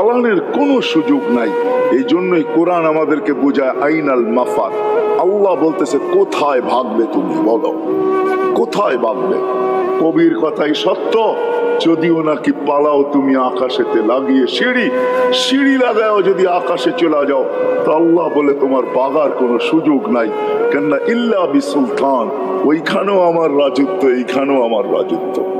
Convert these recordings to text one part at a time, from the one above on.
পালানের কোনো সুযোগ নাই। এই জন্যই কোরআন আমাদেরকে বোঝায়, আইনাল মাফাত। আল্লাহ বলতেছে, কোথায় ভাগবে তুমি? বলো। কোথায় ভাগবে? কবির কথাই সত্য। যদিও নাকি পালাও তুমি আকাশেতে লাগিয়ে সিঁড়ি সিঁড়ি লাগাও যদি আকাশে চলে যাও, তা আল্লাহ বলে তোমার বাগার কোনো সুযোগ নাই। কেননা ইল্লা বি সুলতান ওইখানেও আমার রাজত্ব, এইখানেও আমার রাজত্ব।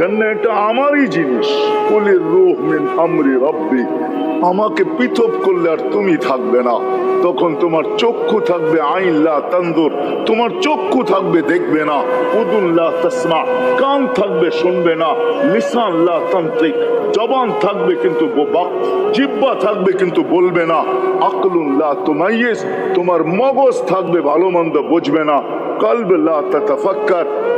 কেন এটা আমারই জিনিস? কুলির রুহ মিন আমরি রব্বি। আমাকে পৃথক করলে আর তুমি থাকবে না। তখন তোমার চক্ষু থাকবে আইনলা তান্দুর তোমার চক্ষু থাকবে দেখবে না। উদুল্লাহ তসমা। কান থাকবে শুনবে না। লিসান লা তান্ত্রিক। জবান থাকবে কিন্তু বোবা জিব্বা থাকবে কিন্তু বলবে না। আকলুল্লাহ তোমাইয়েস তোমার মগজ থাকবে ভালো মন্দ বুঝবে না। কলব লা তাতাফাক্কার।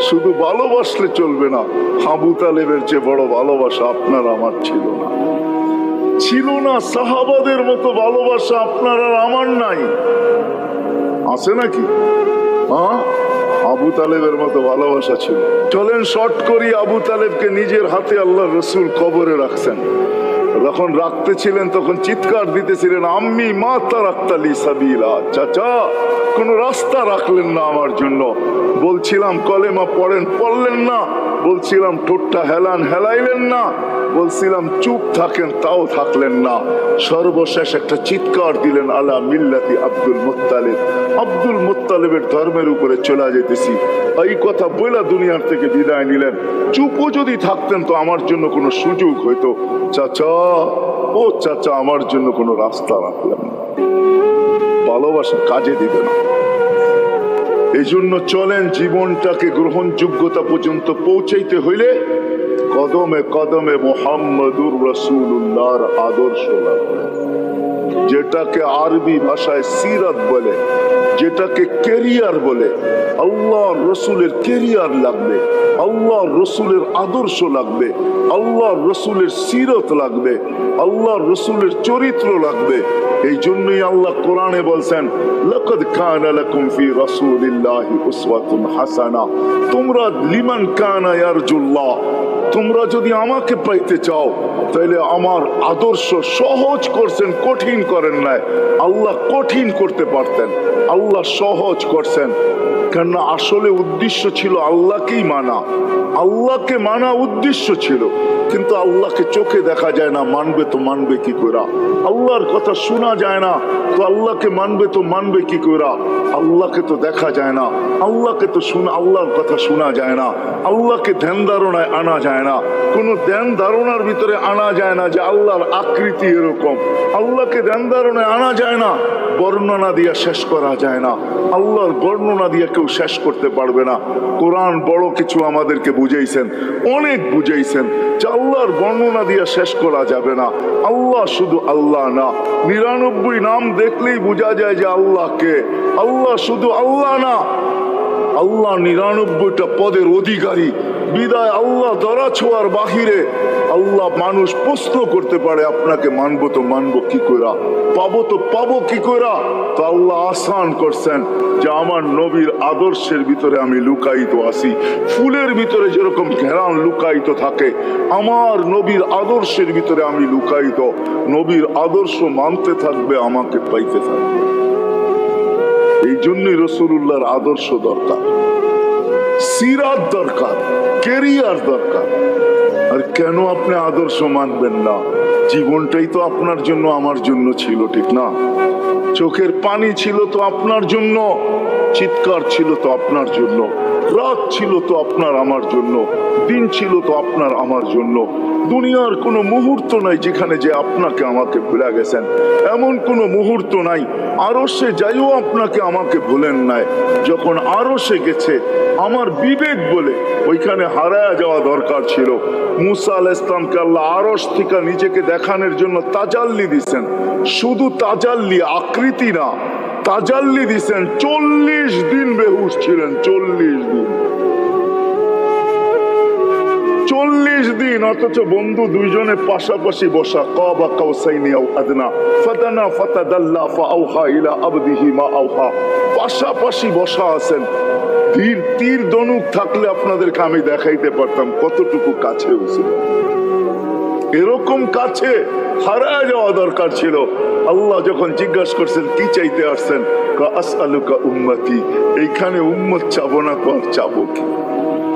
শুধু ভালোবাসলে চলবে না। হাবু তালেবের চেয়ে বড় ভালোবাসা আপনার আমার ছিল না। ছিল না সাহাবাদের মতো ভালোবাসা আপনার আর আমার নাই। আছে নাকি? হ্যাঁ? আবু তালেবের মতো ভালোবাসা ছিল। চলেন শর্ট করি, আবু তালেবকে নিজের হাতে আল্লাহ রসুল কবরে রাখছেন। যখন রাখতে ছিলেন, তখন চিৎকার দিতেছিলেন আমি মাতা রাখতালি সাবিলা, চাচা, কোন রাস্তা রাখলেন না আমার জন্য। বলছিলাম, কলেমা পড়েন, পড়লেন না। বলছিলাম, ঠোঁটটা হেলান, হেলাইলেন না। বলছিলাম, চুপ থাকেন, তাও থাকলেন না। সর্বশেষ একটা চিৎকার দিলেন, আলা মিল্লাতি আব্দুল মুত্তালিব। আব্দুল মুত্তালিবের ধর্মের উপরে চলে যেতেছি। এই কথা বইলা দুনিয়ার থেকে বিদায় নিলেন। চুপও যদি থাকতেন তো আমার জন্য কোনো সুযোগ হইতো। চাচা, ও চাচা, আমার জন্য কোনো রাস্তা রাখলেন না। ভালোবাসা কাজে দিবে না। এই জন্য চলেন, জীবনটাকে গ্রহণযোগ্যতা পর্যন্ত পৌঁছাইতে হইলে কদমে কদমে মোহাম্মদুর রসুল্লাহর আদর্শ লাগবে যেটাকে আরবি ভাষায় সিরাত বলে, যেটাকে কেরিয়ার বলে আল্লাহ রসুলের কেরিয়ার লাগবে আল্লাহ রসুলের আদর্শ লাগবে আল্লাহ রসুলের সিরত লাগবে আল্লাহ রসুলের চরিত্র লাগবে। এই জন্যই আল্লাহ কোরআনে বলছেন, লাকাদ কানা লাকুম ফি রাসূলিল্লাহি উসওয়াতুন হাসানা। তোমরা লিমান কানা ইয়ারজুল্লাহ তোমরা যদি আমাকে পাইতে চাও তাহলে আমার আদর্শ সহজ করছেন, কঠিন করেন নাই। আল্লাহ কঠিন করতে পারতেন, আল্লাহ সহজ করছেন। কেননা আসলে উদ্দেশ্য ছিল আল্লাহকেই মানা, আল্লাহকে মানা উদ্দেশ্য ছিল। কিন্তু আল্লাহকে চোখে দেখা যায় না, মানবে তো মানবে কি করা আল্লাহর কথা শোনা যায় না, তো আল্লাহকে মানবে তো মানবে কি করা আল্লাহকে তো দেখা যায় না, আল্লাহকে তো শোনা, আল্লাহর কথা শোনা যায় না, আল্লাহকে ধ্যান ধারণায় আনা যায় না। কোনো ধ্যান ধারণার ভিতরে আনা যায় না যে আল্লাহর আকৃতি এরকম। আল্লাহকে ধ্যান ধারণায় আনা যায় না, বর্ণনা দিয়ে শেষ করা যায় না। আল্লাহর বর্ণনা দিয়ে কেউ শেষ করতে পারবে না। কোরআন বড় কিছু আমাদেরকে বুঝাইছেন, অনেক বুঝাইছেন। আল্লাহর বর্ণনা দিয়ে শেষ করা যাবে না। আল্লাহ শুধু আল্লাহ না। নিরানব্বই নাম দেখলেই বোঝা যায় যে আল্লাহকে আল্লাহ শুধু আল্লাহ না। আল্লাহ নিরানব্বইটা পদের অধিকারী। বিদায় আল্লাহ ধরা ছোঁয়ার বাহিরে। আল্লাহ মানুষ প্রশ্ন করতে পারে, আপনাকে মানব তো মানব কি করা পাবো তো পাবো কি করা তো আল্লাহ আসান করছেন যে আমার নবীর আদর্শের ভিতরে আমি লুকায়িত আছি। ফুলের ভিতরে যেরকম ঘেরান লুকায়িত থাকে, আমার নবীর আদর্শের ভিতরে আমি লুকায়িত। নবীর আদর্শ মানতে থাকবে, আমাকে পাইতে থাকবে। এই জন্যই রসুল্লাহর আদর্শ দরকার। সিরাত দরকার কেরিয়ার দরকার। আর কেন আপনি আদর্শ মানবেন না? জীবনটাই তো আপনার জন্য, আমার জন্য ছিল, ঠিক না? চোখের পানি ছিল তো আপনার জন্য, চিৎকার ছিল তো আপনার জন্য, রাত ছিল তো আপনার, আমার জন্য, দিন ছিল তো আপনার, আমার জন্য। দুনিয়ার কোনো মুহূর্ত নাই যেখানে যে আপনাকে আমাকে ভুলে গেছেন। এমন কোনো মুহূর্ত নাই, আরও সে যাইও আপনাকে আমাকে ভুলেন নাই। যখন আরও সে গেছে, আমার বিবেক বলে ওইখানে হারায়া যাওয়া দরকার ছিল। মুসা আল ইসলামকে আল্লাহ আরস থেকে নিজেকে দেখানোর জন্য তাজাল্লি দিছেন। শুধু তাজাল্লি, আকৃতি না, তাজাল্লি দিছেন। চল্লিশ দিন বেহুশ ছিলেন, চল্লিশ দিন। চল্লিশ দিন, অথচ বন্ধু দুইজনে পাশাপাশি বসা। কাবা কাউসাইনি আও আদনা, ফাদানা ফাতাদাল্লা ফাআউহা ইলা আবদিহি মা আউহা। পাশাপাশি বসা আছেন। তীর তীর দনুক থাকলে আপনাদেরকে আমি দেখাইতে পারতাম কতটুকু কাছে ছিল এরকম কাছে হারায় যাওয়া দরকার ছিল। আল্লাহ যখন জিজ্ঞাসা করছেন, কি চাইতে আসছেন? কা, আসআলুকা উম্মতি। এইখানে উম্মত চাবো না, তো আর চাবো কি?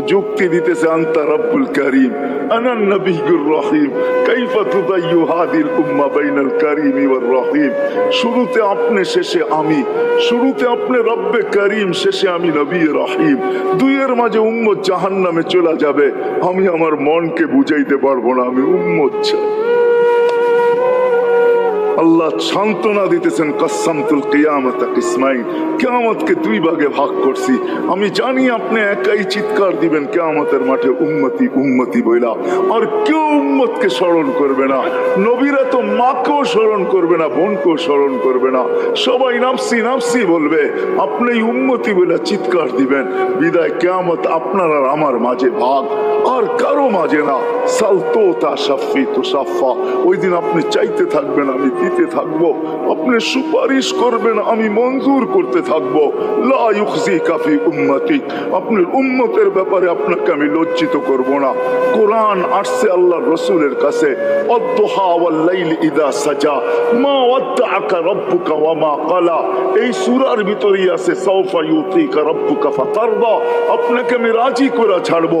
যুক্তি দিতেছে আন্তা রব্বুল করিম আনান নবীগুর রহিম, কাইফা তুদাইয়ু হাদিল উম্মা বাইনাল করিম ওয়ার রহিম। শুরুতে আপনি, শেষে আমি। শুরুতে আপনি, রব্বে করিম, শেষে আমি নবী রহিম। দুইয়ের মাঝে উম্মত জাহান্নামে চলে যাবে। আমি আমার মনকে বুঝাইতে পারব না, আমি উম্মত চাই। আল্লাহ সান্ত্বনা দিতেছেন কাসামতুল কিয়ামত কিসমাইন। কিয়ামতকে দুই ভাগে ভাগ করছি। আমি জানি আপনি একাই চিৎকার দিবেন, কিয়ামতের মাঠে উম্মতি উম্মতি বইলা। আর কেউ উম্মতকে স্মরণ করবে না। নবীরা তো মাকেও স্মরণ করবে না, বোনকেও স্মরণ করবে না। সবাই নাফসি নাফসি বলবে, আপনি উম্মতি বলে চিৎকার দিবেন। বিদায় কেয়ামত আপনার আর আমার মাঝে ভাগ। আর কারও মাঝে না। সালতো তা সাফি তো সাফা। ওই দিন আপনি চাইতে থাকবেন আমি দিতে থাকব। আপনি সুপারিশ করবেন, আমি মঞ্জুর করতে থাকব। কাফি উম্মতি। আপনার উম্মতের ব্যাপারে আপনাকে আমি লজ্জিত করব না। কোরআন আসছে আল্লাহর রসুলের কাছে। এই সূরার ভিতরেই আছে আপনাকে আমি রাজি করে ছাড়বো।